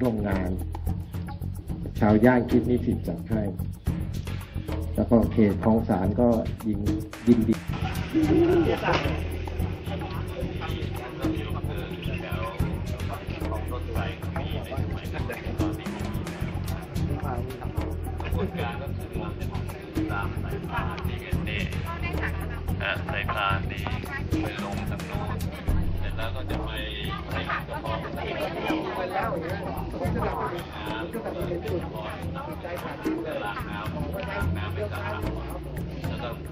ร่วมงาน ชาวย่านคิดนิสิตจัดให้แล้วก็เขตคลองสารก็ยินยินดีตามสายพานที่เห็นนี่อะสายพานนี่ไปลง เข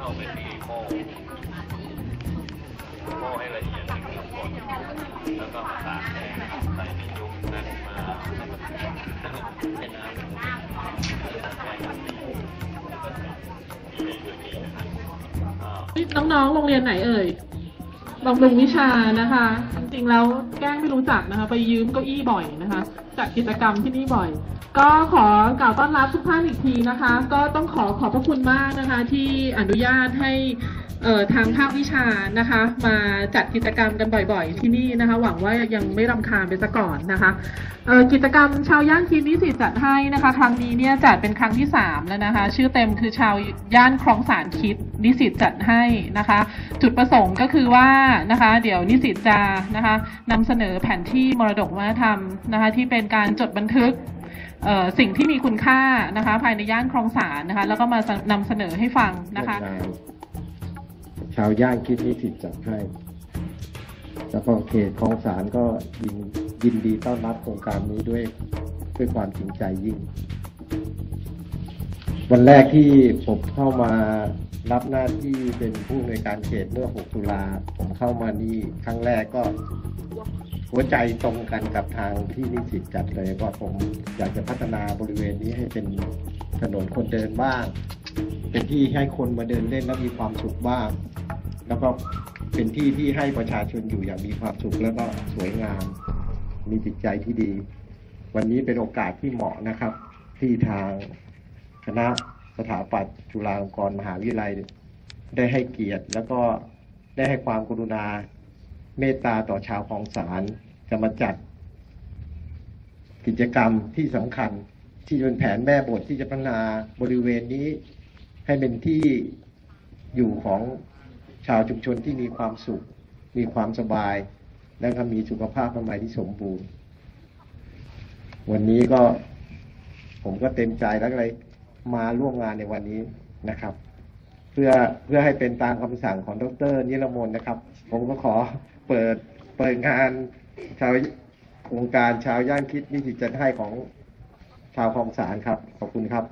้าไปที่โม่โม่ให้ละเอียดหนึ่งคนแล้วก็มาตากแห้งใส่ในยุ้งนั่นมาให้น้ำน้องๆ โรงเรียนไหนเอ่ย บำรุงวิชานะคะ จริงๆแล้วแกล้งไม่รู้จักนะคะ ไปยืมเก้าอี้บ่อยนะคะจัดกิจกรรมที่นี่บ่อย ก็ขอกล่าวต้อนรับทุกท่านอีกทีนะคะ ก็ต้องขอขอบพระคุณมากนะคะ ที่อนุญาตให้ ทางภาควิชานะคะ มาจัดกิจกรรมกันบ่อยๆ ที่นี่นะคะ หวังว่ายังไม่รำคาญไปซะก่อนนะคะกิจกรรมชาวย่านคีนิสิตจัดให้นะคะ ครั้งนี้เนี่ยจัดเป็นครั้งที่สามแล้วนะคะ ชื่อเต็มคือชาวย่านคลองสารคิดนิสิตจัดให้นะคะ จุดประสงค์ก็คือว่านะคะ เดี๋ยวนิสิตจะนะคะนำเสนอแผนที่มรดกวัฒนธรรมนะคะ ที่เป็นการจดบันทึกสิ่งที่มีคุณค่านะคะ ภายในย่านคลองสารนะคะ แล้วก็มานำเสนอให้ฟังนะคะ ชาวย่านคิดนิสิตจัดให้ แล้วก็เขตคลองสารก็ยินยินดีต้อนรับโครงการนี้ด้วยด้วยความจริงใจยิ่ง วันแรกที่ผมเข้ามารับหน้าที่เป็นผู้อำนวยการเขตเมื่อ 6 ตุลาผมเข้ามานี่ครั้งแรกก็หัวใจตรงกันกับทางที่นิสิตจัดเลยว่าผมอยากจะพัฒนาบริเวณนี้ให้เป็นถนนคนเดินบ้าง เป็นที่ให้คนมาเดินเล่นแล้วมีความสุขบ้าง แล้วก็เป็นที่ที่ให้ประชาชนอยู่อย่างมีความสุขแล้วก็สวยงาม มีจิตใจที่ดี วันนี้เป็นโอกาสที่เหมาะนะครับ ที่ทางคณะสถาปัตย์จุฬาลงกรณ์มหาวิทยาลัย ได้ให้เกียรติ แล้วก็ได้ให้ความกรุณาเมตตาต่อชาวคลองสารจะมาจัด กิจกรรมที่สำคัญที่เป็นแผนแม่บทที่จะพัฒนาบริเวณนี้ ให้เป็นที่อยู่ของ ชาวชุมชนที่มีความสุข มีความสบาย และก็มีสุขภาพอนามัยที่สมบูรณ์ วันนี้ก็ผมก็เต็มใจแล้วก็เลยมาร่วมงานในวันนี้นะครับ เพื่อเพื่อให้เป็นตามคำสั่งของดรนิรมนนะครับ ผมก็ขอเปิดเปิดงานชาวโครงการชาวย่านคิดนิสิตจันให้ของชาวคลองสารครับ ขอบคุณครับ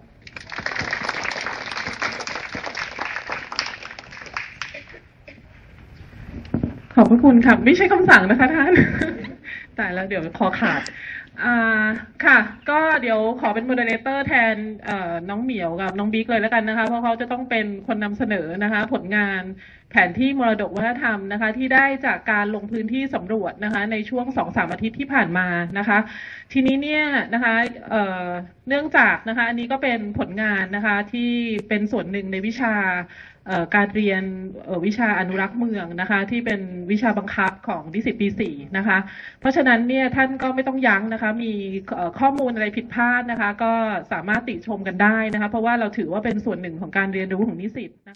อบพระคุณค่ะ ไม่ใช่คำสั่งนะคะท่าน แต่แล้วเดี๋ยวคอขาดอ่าค่ะ ก็เดี๋ยวขอเป็นโมเดเลเตอร์แทนน้องเหมียวกับน้องบิ๊กเลยแล้วกันนะคะ เพราะเขาจะต้องเป็นคนนำเสนอนะคะ ผลงานแผนที่มรดกวัฒนธรรมนะคะ ที่ได้จากการลงพื้นที่สำรวจนะคะ ในช่วงสองสามอาทิตย์ที่ผ่านมานะคะ ทีนี้เนี่ยนะคะเเนื่องจากนะคะอันนี้ก็เป็นผลงานนะคะที่เป็นส่วนหนึ่งในวิชาการเรียนวิชาอนุรักษ์เมืองนะคะ ที่เป็นวิชาบังคับของนิสิตปีสี่นะคะ เพราะฉะนั้นเนี่ยท่านก็ไม่ต้องยั้งนะคะ มีข้อมูลอะไรผิดพลาดนะคะ ก็สามารถติชมกันได้นะคะ เพราะว่าเราถือว่าเป็นส่วนหนึ่งของการเรียนรู้ของนิสิตนะคะ